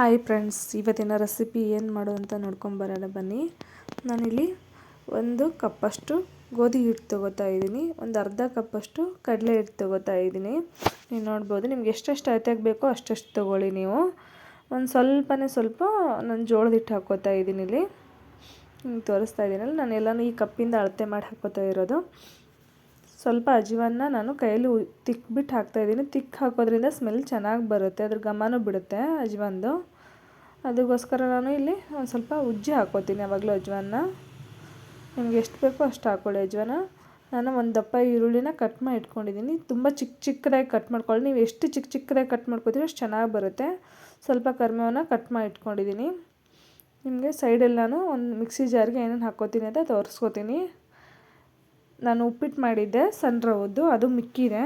Hi friends ಇವತ್ತಿನ recipe ಏನು ಮಾಡೋದು ಅಂತ ನೋಡ್ಕೊಂಬರೋಣ ಬನ್ನಿ. ನಾನಿಲ್ಲಿ ಒಂದು ಕಪ್ಪಷ್ಟು ಗೋಧಿ ಹಿಟ್ಟು ತೊಗೋತಾ ಇದ್ದೀನಿ. ಒಂದು ಅರ್ಧ ಕಪ್ಪಷ್ಟು ಕಡಲೆ ಹಿಟ್ಟು ತೊಗೋತಾ ಇದ್ದೀನಿ. ನೀವು ನೋಡ್ಬೋದು, ನಿಮ್ಗೆ ಎಷ್ಟೆಷ್ಟು ಅಳತೆಗೆ ಬೇಕೋ ಅಷ್ಟೆಷ್ಟು ತೊಗೊಳ್ಳಿ ನೀವು. ಒಂದು ಸ್ವಲ್ಪನೇ ಸ್ವಲ್ಪ ನಾನು ಜೋಳದ ಹಿಟ್ಟು ಹಾಕ್ಕೋತಾ ಇದ್ದೀನಿ ಇಲ್ಲಿ. ನಿಮ್ಗೆ ತೋರಿಸ್ತಾ ಇದ್ದೀನಲ್ಲ ನಾನು ಎಲ್ಲನೂ ಈ ಕಪ್ಪಿಂದ ಅಳತೆ ಮಾಡಿ ಹಾಕ್ಕೋತಾ ಇರೋದು. ಸ್ವಲ್ಪ ಅಜ್ವಾನ ನಾನು ಕೈಯಲ್ಲಿ ತಿಕ್ಬಿಟ್ಟು ಹಾಕ್ತಾಯಿದ್ದೀನಿ ತಿಕ್ ಹಾಕೋದ್ರಿಂದ ಸ್ಮೆಲ್ ಚೆನ್ನಾಗಿ ಬರುತ್ತೆ. ಅದ್ರ ಘಮನೂ ಬಿಡುತ್ತೆ ಅಜ್ವಾನ್ದು ಅದಕ್ಕೋಸ್ಕರ ನಾನು ಇಲ್ಲಿ ಒಂದು ಸ್ವಲ್ಪ ಉಜ್ಜಿ ಹಾಕೋತೀನಿ ಯಾವಾಗಲೂ ಅಜ್ವಾನ ನಿಮ್ಗೆ ಎಷ್ಟು ಬೇಕೋ ಅಷ್ಟು ಹಾಕ್ಕೊಳ್ಳಿ ಅಜ್ವಾನ. ನಾನು ಒಂದು ದಪ್ಪ ಈರುಳ್ಳಿನ ಕಟ್ ಮಾಡಿ ಇಟ್ಕೊಂಡಿದ್ದೀನಿ. ತುಂಬ ಚಿಕ್ಕ ಚಿಕ್ಕದಾಗಿ ಕಟ್ ಮಾಡ್ಕೊಳ್ಳಿ. ನೀವು ಎಷ್ಟು ಚಿಕ್ಕ ಚಿಕ್ಕದಾಗಿ ಕಟ್ ಮಾಡ್ಕೊತೀರೋ ಅಷ್ಟು ಚೆನ್ನಾಗಿ ಬರುತ್ತೆ. ಸ್ವಲ್ಪ ಕರ್ಮೇವನ್ನ ಕಟ್ ಮಾಡಿ ಇಟ್ಕೊಂಡಿದ್ದೀನಿ. ನಿಮಗೆ ಸೈಡಲ್ಲಿ ನಾನು ಒಂದು ಮಿಕ್ಸಿ ಜಾರ್ಗೆ ಏನೇನು ಹಾಕ್ಕೋತೀನಿ ಅಂತ ತೋರಿಸ್ಕೋತೀನಿ. ನಾನು ಉಪ್ಪಿಟ್ಟು ಮಾಡಿದ್ದೆ ಸಣ್ಣ ಅದು ಮಿಕ್ಕಿದೆ.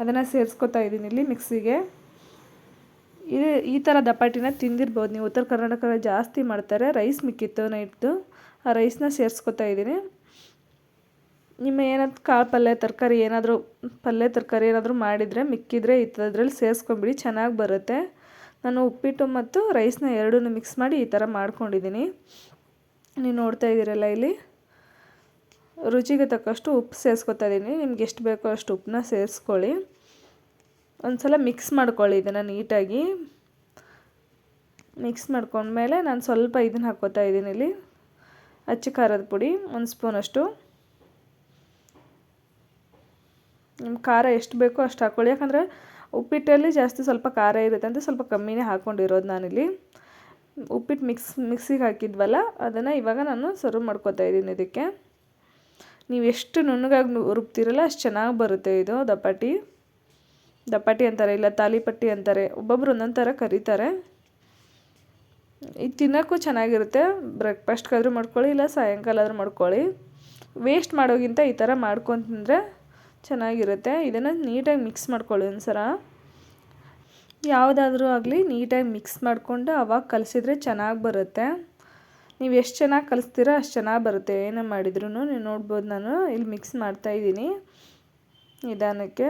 ಅದನ್ನು ಸೇರಿಸ್ಕೊತಾ ಇದ್ದೀನಿ ಇಲ್ಲಿ ಮಿಕ್ಸಿಗೆ. ಇದು ಈ ಥರ ದಪಾಟಿನ ತಿಂದಿರ್ಬೋದು. ನೀವು ಉತ್ತರ ಕರ್ನಾಟಕದಲ್ಲಿ ಜಾಸ್ತಿ ಮಾಡ್ತಾರೆ ರೈಸ್ ಮಿಕ್ಕಿತ್ತು ನೈಟ್ದು. ಆ ರೈಸ್ನ ಸೇರಿಸ್ಕೊತಾ ಇದ್ದೀನಿ. ನಿಮ್ಮ ಏನಾದ್ರು ಕಾಳು ಪಲ್ಯ, ತರಕಾರಿ ಏನಾದರೂ, ಪಲ್ಯ, ತರಕಾರಿ ಏನಾದರೂ ಮಾಡಿದರೆ, ಮಿಕ್ಕಿದ್ರೆ ಈ ಥರದ್ರಲ್ಲಿ ಸೇರಿಸ್ಕೊಂಬಿಡಿ, ಚೆನ್ನಾಗಿ ಬರುತ್ತೆ. ನಾನು ಉಪ್ಪಿಟ್ಟು ಮತ್ತು ರೈಸ್ನ ಎರಡೂ ಮಿಕ್ಸ್ ಮಾಡಿ ಈ ಥರ ಮಾಡ್ಕೊಂಡಿದ್ದೀನಿ. ನೀವು ನೋಡ್ತಾ ಇದ್ದೀರಲ್ಲ ಇಲ್ಲಿ. ರುಚಿಗೆ ತಕ್ಕಷ್ಟು ಉಪ್ಪು ಸೇರಿಸ್ಕೊತಾ ಇದ್ದೀನಿ ನಿಮ್ಗೆ ಎಷ್ಟು ಬೇಕೋ ಅಷ್ಟು ಉಪ್ಪನ್ನ ಸೇರಿಸ್ಕೊಳ್ಳಿ. ಒಂದು ಸಲ ಮಿಕ್ಸ್ ಮಾಡ್ಕೊಳ್ಳಿ ಇದನ್ನು ನೀಟಾಗಿ. ಮಿಕ್ಸ್ ಮಾಡ್ಕೊಂಡ್ಮೇಲೆ ನಾನು ಸ್ವಲ್ಪ ಇದನ್ನು ಹಾಕ್ಕೋತಾ ಇದ್ದೀನಿ ಇಲ್ಲಿ. ಅಚ್ಚ ಖಾರದ ಪುಡಿ, ಒಂದು ಸ್ಪೂನಷ್ಟು ನಿಮ್ಮ ಖಾರ ಎಷ್ಟು ಬೇಕೋ ಅಷ್ಟು ಹಾಕ್ಕೊಳ್ಳಿ ಯಾಕಂದರೆ ಉಪ್ಪಿಟ್ಟಲ್ಲಿ ಜಾಸ್ತಿ ಸ್ವಲ್ಪ ಖಾರ ಇರುತ್ತೆ ಅಂತ ಸ್ವಲ್ಪ ಕಮ್ಮಿನೇ ಹಾಕ್ಕೊಂಡಿರೋದು ನಾನಿಲ್ಲಿ. ಉಪ್ಪಿಟ್ಟು ಮಿಕ್ಸ್ ಮಿಕ್ಸಿಗೆ ಹಾಕಿದ್ವಲ್ಲ, ಅದನ್ನು ಇವಾಗ ನಾನು ಸರ್ವ್ ಮಾಡ್ಕೋತಾ ಇದ್ದೀನಿ ಇದಕ್ಕೆ. ನೀವು ಎಷ್ಟು ನುಣ್ಣಗಾಗಿ ರುಬ್ತಿರಲ್ಲ ಅಷ್ಟು ಚೆನ್ನಾಗಿ ಬರುತ್ತೆ ಇದು ದಪಾಟಿ ದಪಾಟಿ ಅಂತಾರೆ, ಇಲ್ಲ ತಾಲಿಪಟ್ಟಿ ಅಂತಾರೆ, ಒಬ್ಬೊಬ್ರು ಒಂದೊಂದು ಥರ ಕರೀತಾರೆ. ಇದು ತಿನ್ನೋಕ್ಕೂ ಚೆನ್ನಾಗಿರುತ್ತೆ. ಬ್ರೇಕ್ಫಾಸ್ಟ್ಗಾದರೂ ಮಾಡ್ಕೊಳ್ಳಿ, ಇಲ್ಲ ಸಾಯಂಕಾಲ ಆದರೂ ಮಾಡ್ಕೊಳ್ಳಿ. ವೇಸ್ಟ್ ಮಾಡೋಗಿಂತ ಈ ಥರ ಮಾಡ್ಕೊಂಡು ಚೆನ್ನಾಗಿರುತ್ತೆ. ಇದನ್ನು ನೀಟಾಗಿ ಮಿಕ್ಸ್ ಮಾಡ್ಕೊಳ್ಳಿ ಒಂದು ಸಲ ಯಾವುದಾದ್ರೂ ಆಗಲಿ ನೀಟಾಗಿ ಮಿಕ್ಸ್ ಮಾಡಿಕೊಂಡು ಅವಾಗ ಕಲಸಿದ್ರೆ ಚೆನ್ನಾಗಿ ಬರುತ್ತೆ. ನೀವು ಎಷ್ಟು ಚೆನ್ನಾಗಿ ಕಲಿಸ್ತೀರೋ ಅಷ್ಟು ಚೆನ್ನಾಗಿ ಬರುತ್ತೆ. ಏನೇ ಮಾಡಿದ್ರೂ ನೀವು ನೋಡ್ಬೋದು ನಾನು. ಇಲ್ಲಿ ಮಿಕ್ಸ್ ಮಾಡ್ತಾಯಿದ್ದೀನಿ ನಿಧಾನಕ್ಕೆ.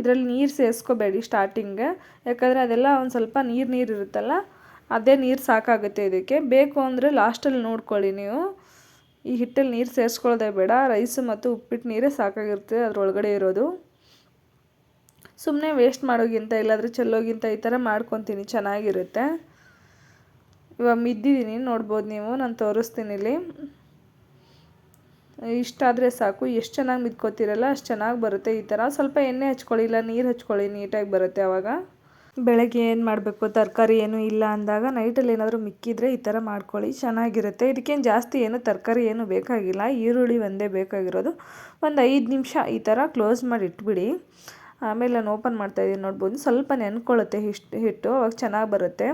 ಇದರಲ್ಲಿ ನೀರು ಸೇರಿಸ್ಕೋಬೇಡಿ ಸ್ಟಾರ್ಟಿಂಗ್ಗೆ ಯಾಕಂದರೆ ಅದೆಲ್ಲ ಒಂದು ಸ್ವಲ್ಪ ನೀರು ನೀರು ಇರುತ್ತಲ್ಲ, ಅದೇ ನೀರು ಸಾಕಾಗುತ್ತೆ ಇದಕ್ಕೆ. ಬೇಕು ಅಂದರೆ ಲಾಸ್ಟಲ್ಲಿ ನೋಡ್ಕೊಳ್ಳಿ ನೀವು. ಈ ಹಿಟ್ಟಲ್ಲಿ ನೀರು ಸೇರಿಸ್ಕೊಳ್ಳೋದೇ ಬೇಡ. ರೈಸು ಮತ್ತು ಉಪ್ಪಿಟ್ಟು ನೀರೇ ಸಾಕಾಗಿರುತ್ತೆ ಅದರೊಳಗಡೆ ಇರೋದು. ಸುಮ್ಮನೆ ವೇಸ್ಟ್ ಮಾಡೋಗಿಂತ ಇಲ್ಲಾಂದರೆ ಚೆಲ್ಲೋಗಿಂತ ಈ ಥರ ಮಾಡ್ಕೊತೀನಿ. ಚೆನ್ನಾಗಿರುತ್ತೆ. ಇವಾಗ ಮಿದ್ದಿದ್ದೀನಿ, ನೋಡ್ಬೋದು ನೀವು, ನಾನು ತೋರಿಸ್ತೀನಿ ಇಲ್ಲಿ. ಇಷ್ಟಾದರೆ ಸಾಕು, ಎಷ್ಟು ಚೆನ್ನಾಗಿ ಮಿದ್ಕೋತಿರಲ್ಲ, ಅಷ್ಟು ಚೆನ್ನಾಗಿ ಬರುತ್ತೆ ಈ ಥರ ಸ್ವಲ್ಪ ಎಣ್ಣೆ ಹಚ್ಕೊಳ್ಳಿ, ಇಲ್ಲ ನೀರು ಹಚ್ಕೊಳ್ಳಿ, ನೀಟಾಗಿ ಬರುತ್ತೆ ಆವಾಗ ಬೆಳಗ್ಗೆ ಏನು ಮಾಡಬೇಕು, ತರಕಾರಿ ಏನೂ ಇಲ್ಲ ಅಂದಾಗ ನೈಟಲ್ಲಿ ಏನಾದರೂ ಮಿಕ್ಕಿದ್ರೆ ಈ ಥರ ಮಾಡ್ಕೊಳ್ಳಿ, ಚೆನ್ನಾಗಿರುತ್ತೆ. ಇದಕ್ಕೇನು ಜಾಸ್ತಿ ಏನು ತರಕಾರಿ ಏನು ಬೇಕಾಗಿಲ್ಲ, ಈರುಳ್ಳಿ ಒಂದೇ ಬೇಕಾಗಿರೋದು. ಒಂದು ಐದು ನಿಮಿಷ ಈ ಥರ ಕ್ಲೋಸ್ ಮಾಡಿ ಇಟ್ಬಿಡಿ. ಆಮೇಲೆ ನಾನು ಓಪನ್ ಮಾಡ್ತಾಯಿದ್ದೀನಿ ನೋಡ್ಬೋದು. ಸ್ವಲ್ಪ ನೆನ್ಕೊಳ್ಳುತ್ತೆ ಹಿಟ್ಟು ಹಿಟ್ಟು, ಅವಾಗ ಚೆನ್ನಾಗಿ ಬರುತ್ತೆ.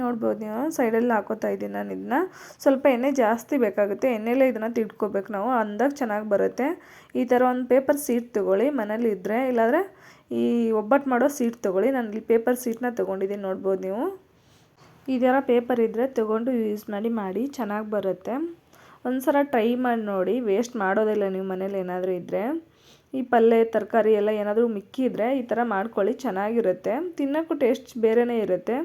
ನೋಡ್ಬೋದು ನೀವು, ಸೈಡಲ್ಲಿ ಹಾಕೋತಾ ಇದ್ದೀನಿ ನಾನು ಇದನ್ನ. ಸ್ವಲ್ಪ ಎಣ್ಣೆ ಜಾಸ್ತಿ ಬೇಕಾಗುತ್ತೆ, ಎಣ್ಣೆಲೇ ಇದನ್ನು ತಿಡ್ಕೋಬೇಕು ನಾವು, ಅಂದಾಗ ಚೆನ್ನಾಗಿ ಬರುತ್ತೆ. ಈ ಥರ ಒಂದು ಪೇಪರ್ ಸೀಟ್ ತೊಗೊಳ್ಳಿ, ಮನೇಲಿ ಇದ್ದರೆ ಇಲ್ಲಾಂದರೆ ಈ ಒಬ್ಬಟ್ಟು ಮಾಡೋ ಸೀಟ್ ತೊಗೊಳ್ಳಿ, ನಾನು ಇಲ್ಲಿ ಪೇಪರ್ ಸೀಟ್ನ ತೊಗೊಂಡಿದ್ದೀನಿ ನೋಡ್ಬೋದು ನೀವು. ಈ ಥರ ಪೇಪರ್ ಇದ್ದರೆ ತೊಗೊಂಡು ಯೂಸ್ ಮಾಡಿ ಮಾಡಿ ಚೆನ್ನಾಗಿ ಬರುತ್ತೆ. ಒಂದು ಸಲ ಟ್ರೈ ಮಾಡಿ ನೋಡಿ, ವೇಸ್ಟ್ ಮಾಡೋದಿಲ್ಲ ನೀವು ಮನೇಲಿ ಏನಾದರೂ ಇದ್ದರೆ ಈ ಪಲ್ಯ ತರಕಾರಿ ಎಲ್ಲ ಏನಾದರೂ ಮಿಕ್ಕಿದ್ರೆ ಈ ಥರ ಮಾಡ್ಕೊಳ್ಳಿ, ಚೆನ್ನಾಗಿರುತ್ತೆ. ತಿನ್ನೋಕ್ಕೂ ಟೇಸ್ಟ್ ಬೇರೆಯೇ ಇರುತ್ತೆ.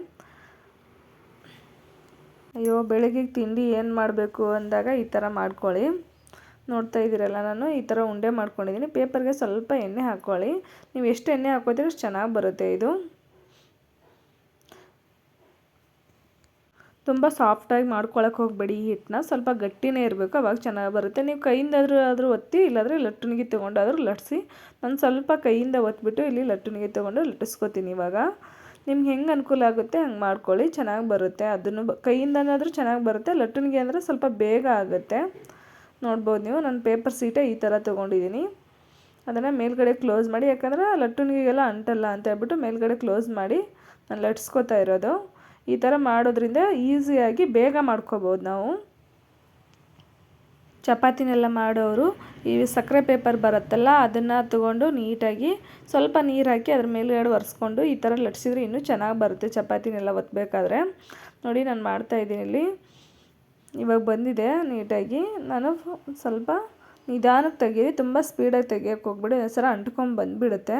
ಅಯ್ಯೋ, ಬೆಳಗ್ಗೆ ತಿಂಡಿ ಏನು ಮಾಡಬೇಕು ಅಂದಾಗ ಈ ಥರ ಮಾಡ್ಕೊಳ್ಳಿ. ನೋಡ್ತಾ ಇದ್ದೀರಲ್ಲ ನಾನು, ಈ ಥರ ಉಂಡೆ ಮಾಡ್ಕೊಂಡಿದ್ದೀನಿ. ಪೇಪರ್ಗೆ ಸ್ವಲ್ಪ ಎಣ್ಣೆ ಹಾಕ್ಕೊಳ್ಳಿ. ನೀವು ಎಷ್ಟು ಎಣ್ಣೆ ಹಾಕೋತೀರ ಅಷ್ಟು ಚೆನ್ನಾಗಿ ಬರುತ್ತೆ ಇದು. ತುಂಬ ಸಾಫ್ಟಾಗಿ ಮಾಡ್ಕೊಳಕ್ಕೆ ಹೋಗಬೇಡಿ ಈ ಹಿಟ್ಟನ್ನ. ಸ್ವಲ್ಪ ಗಟ್ಟಿನೇ ಇರಬೇಕು, ಅವಾಗ ಚೆನ್ನಾಗಿ ಬರುತ್ತೆ. ನೀವು ಕೈಯಿಂದಾದರೂ ಆದರೂ ಒತ್ತಿ, ಇಲ್ಲಾಂದರೆ ಲಟ್ಟಣಿಗೆ ತೊಗೊಂಡಾದರೂ ಲಟ್ಟಿಸಿ. ನಾನು ಸ್ವಲ್ಪ ಕೈಯಿಂದ ಒತ್ತಿಬಿಟ್ಟು ಇಲ್ಲಿ ಲಟ್ಟಣಿಗೆ ತೊಗೊಂಡು ಲಟ್ಟಿಸ್ಕೊತೀನಿ ಇವಾಗ. ನಿಮ್ಗೆ ಹೆಂಗೆ ಅನುಕೂಲ ಆಗುತ್ತೆ ಹಂಗೆ ಮಾಡ್ಕೊಳ್ಳಿ, ಚೆನ್ನಾಗಿ ಬರುತ್ತೆ. ಅದನ್ನು ಕೈಯಿಂದನಾದರೂ ಚೆನ್ನಾಗಿ ಬರುತ್ತೆ, ಲಟ್ಟಣಿಗೆ ಅಂದರೆ ಸ್ವಲ್ಪ ಬೇಗ ಆಗುತ್ತೆ. ನೋಡ್ಬೋದು ನೀವು, ನಾನು ಪೇಪರ್ ಸೀಟೇ ಈ ಥರ ತೊಗೊಂಡಿದ್ದೀನಿ. ಅದನ್ನು ಮೇಲ್ಗಡೆ ಕ್ಲೋಸ್ ಮಾಡಿ, ಯಾಕಂದರೆ ಲಟ್ಟಣಿಗೆಲ್ಲ ಅಂಟಲ್ಲ ಅಂತ ಹೇಳ್ಬಿಟ್ಟು ಮೇಲ್ಗಡೆ ಕ್ಲೋಸ್ ಮಾಡಿ ನಾನು ಲಟ್ಸ್ಕೊತಾ ಇರೋದು. ಈ ಥರ ಮಾಡೋದ್ರಿಂದ ಈಸಿಯಾಗಿ ಬೇಗ ಮಾಡ್ಕೋಬೋದು ನಾವು. ಚಪಾತಿನೆಲ್ಲ ಮಾಡೋರು, ಈ ಸಕ್ಕರೆ ಪೇಪರ್ ಬರುತ್ತಲ್ಲ, ಅದನ್ನು ತಗೊಂಡು ನೀಟಾಗಿ ಸ್ವಲ್ಪ ನೀರು ಹಾಕಿ ಅದ್ರ ಮೇಲುಗಡೆ ಒರೆಸ್ಕೊಂಡು ಈ ಥರ ಲಟ್ಸಿದ್ರೆ ಇನ್ನೂ ಚೆನ್ನಾಗಿ ಬರುತ್ತೆ ಚಪಾತಿನೆಲ್ಲ ಒತ್ತಬೇಕಾದ್ರೆ ನೋಡಿ ನಾನು ಮಾಡ್ತಾಯಿದ್ದೀನಿ ಇಲ್ಲಿ. ಇವಾಗ ಬಂದಿದೆ ನೀಟಾಗಿ. ನಾನು ಸ್ವಲ್ಪ ನಿಧಾನಕ್ಕೆ ತೆಗೀರಿ, ತುಂಬ ಸ್ಪೀಡಾಗಿ ತೆಗಿಯೋಕ್ಕೆ ಹೋಗ್ಬಿಡಿ ಸರ ಅಂಟ್ಕೊಂಡು ಬಂದುಬಿಡುತ್ತೆ.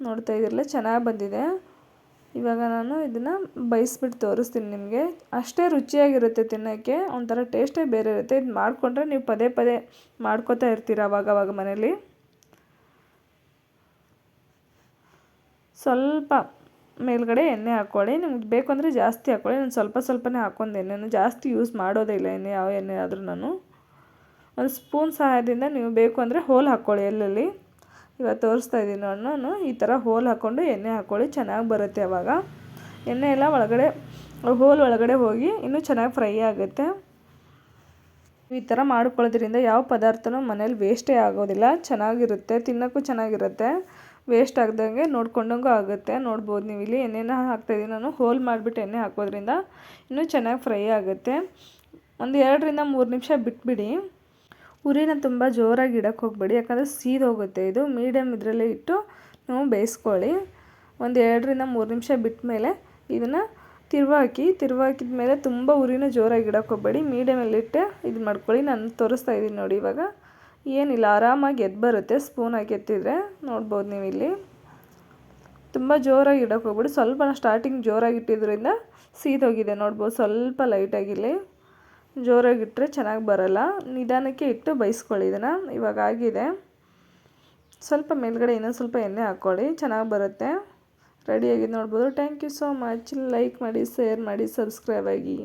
ನೋಡ್ತಾ ಇದ್ದಿರಲ್ಲ ಚೆನ್ನಾಗಿ ಬಂದಿದೆ. ಇವಾಗ ನಾನು ಇದನ್ನು ಬೈಸ್ಬಿಟ್ಟು ತೋರಿಸ್ತೀನಿ ನಿಮಗೆ. ಅಷ್ಟೇ ರುಚಿಯಾಗಿರುತ್ತೆ ತಿನ್ನೋಕ್ಕೆ, ಒಂಥರ ಟೇಸ್ಟೇ ಬೇರೆ ಇರುತ್ತೆ. ಇದು ಮಾಡಿಕೊಂಡ್ರೆ ನೀವು ಪದೇ ಪದೇ ಮಾಡ್ಕೋತಾ ಇರ್ತೀರ ಅವಾಗವಾಗ ಮನೇಲಿ. ಸ್ವಲ್ಪ ಮೇಲ್ಗಡೆ ಎಣ್ಣೆ ಹಾಕ್ಕೊಳ್ಳಿ ನಿಮ್ಗೆ ಬೇಕು ಅಂದರೆ ಜಾಸ್ತಿ ಹಾಕ್ಕೊಳ್ಳಿ ನಾನು ಸ್ವಲ್ಪ ಸ್ವಲ್ಪನೇ ಹಾಕ್ಕೊಂಡು ಎಣ್ಣೆನು ಜಾಸ್ತಿ ಯೂಸ್ ಮಾಡೋದೇ ಇಲ್ಲ ಎಣ್ಣೆ, ಯಾವ ಎಣ್ಣೆ ಆದರೂ ನಾನು. ಒಂದು ಸ್ಪೂನ್ ಸಹಾಯದಿಂದ ನೀವು ಬೇಕು ಅಂದರೆ ಹೋಲ್ ಹಾಕ್ಕೊಳ್ಳಿ ಎಲ್ಲೆಲ್ಲಿ ಇವಾಗ ತೋರಿಸ್ತಾ ಇದ್ದೀನಿ ನಾನು. ಈ ಥರ ಹೋಲ್ ಹಾಕ್ಕೊಂಡು ಎಣ್ಣೆ ಹಾಕ್ಕೊಳ್ಳಿ, ಚೆನ್ನಾಗಿ ಬರುತ್ತೆ ಅವಾಗ. ಎಣ್ಣೆ ಎಲ್ಲ ಒಳಗಡೆ, ಹೋಲ್ ಒಳಗಡೆ ಹೋಗಿ ಇನ್ನೂ ಚೆನ್ನಾಗಿ ಫ್ರೈ ಆಗುತ್ತೆ. ಈ ಥರ ಮಾಡ್ಕೊಳ್ಳೋದ್ರಿಂದ ಯಾವ ಪದಾರ್ಥನೂ ಮನೇಲಿ ವೇಸ್ಟೇ ಆಗೋದಿಲ್ಲ. ಚೆನ್ನಾಗಿರುತ್ತೆ, ತಿನ್ನೋಕ್ಕೂ ಚೆನ್ನಾಗಿರುತ್ತೆ. ವೇಸ್ಟ್ ಆಗ್ದಂಗೆ ನೋಡ್ಕೊಂಡಂಗೂ ಆಗುತ್ತೆ. ನೋಡ್ಬೋದು ನೀವು ಇಲ್ಲಿ ಎಣ್ಣೆನ ಹಾಕ್ತಾಯಿದ್ದೀನಿ ನಾನು. ಹೋಲ್ ಮಾಡಿಬಿಟ್ಟು ಎಣ್ಣೆ ಹಾಕೋದ್ರಿಂದ ಇನ್ನೂ ಚೆನ್ನಾಗಿ ಫ್ರೈ ಆಗುತ್ತೆ. ಒಂದು ಎರಡರಿಂದ ಮೂರು ನಿಮಿಷ ಬಿಟ್ಬಿಡಿ. ಉರಿನ ತುಂಬ ಜೋರಾಗಿ ಇಡೋಕ್ಕೆ ಹೋಗಬೇಡಿ, ಯಾಕಂದರೆ ಸೀದೋಗುತ್ತೆ ಇದು. ಮೀಡಿಯಮ್ ಇದರಲ್ಲೇ ಇಟ್ಟು ನೀವು ಬೇಯಿಸ್ಕೊಳ್ಳಿ. ಒಂದು ಎರಡರಿಂದ ಮೂರು ನಿಮಿಷ ಬಿಟ್ಟ ಮೇಲೆ ಇದನ್ನು ತಿರುವಾಕಿ, ತಿರುವಾಕಿದ ಮೇಲೆ ತುಂಬ ಉರಿನ ಜೋರಾಗಿ ಇಡೋಕ್ಕೆ ಹೋಗಬೇಡಿ. ಮೀಡಿಯಮಲ್ಲಿಟ್ಟೆ ಇದು ಮಾಡ್ಕೊಳ್ಳಿ. ನಾನು ತೋರಿಸ್ತಾ ಇದ್ದೀನಿ ನೋಡಿ ಇವಾಗ. ಏನಿಲ್ಲ, ಆರಾಮಾಗಿ ಎದ್ದು ಬರುತ್ತೆ. ಸ್ಪೂನ್ ಹಾಕಿ ಎತ್ತಿದ್ರೆ ನೋಡ್ಬೋದು ನೀವು ಇಲ್ಲಿ. ತುಂಬ ಜೋರಾಗಿ ಇಡೋಕ್ಕೆ ಹೋಗ್ಬಿಡಿ. ಸ್ವಲ್ಪ ಸ್ಟಾರ್ಟಿಂಗ್ ಜೋರಾಗಿ ಇಟ್ಟಿದ್ದರಿಂದ ಸೀದೋಗಿದೆ ನೋಡ್ಬೋದು. ಸ್ವಲ್ಪ ಲೈಟಾಗಿಲ್ಲಿ ಜೋರಾಗಿಟ್ಟರೆ ಚೆನ್ನಾಗಿ ಬರಲ್ಲ. ನಿಧಾನಕ್ಕೆ ಇಟ್ಟು ಬೈಸ್ಕೊಳ್ಳಿ ಇದನ್ನು. ಇವಾಗ ಆಗಿದೆ. ಸ್ವಲ್ಪ ಮೇಲ್ಗಡೆ ಇನ್ನೊಂದು ಸ್ವಲ್ಪ ಎಣ್ಣೆ ಹಾಕ್ಕೊಳ್ಳಿ. ಚೆನ್ನಾಗಿ ಬರುತ್ತೆ. ರೆಡಿಯಾಗಿದೆ ನೋಡ್ಬೋದು. Thank you so much. Like ಮಾಡಿ, ಶೇರ್ ಮಾಡಿ, ಸಬ್ಸ್ಕ್ರೈಬ್ ಆಗಿ.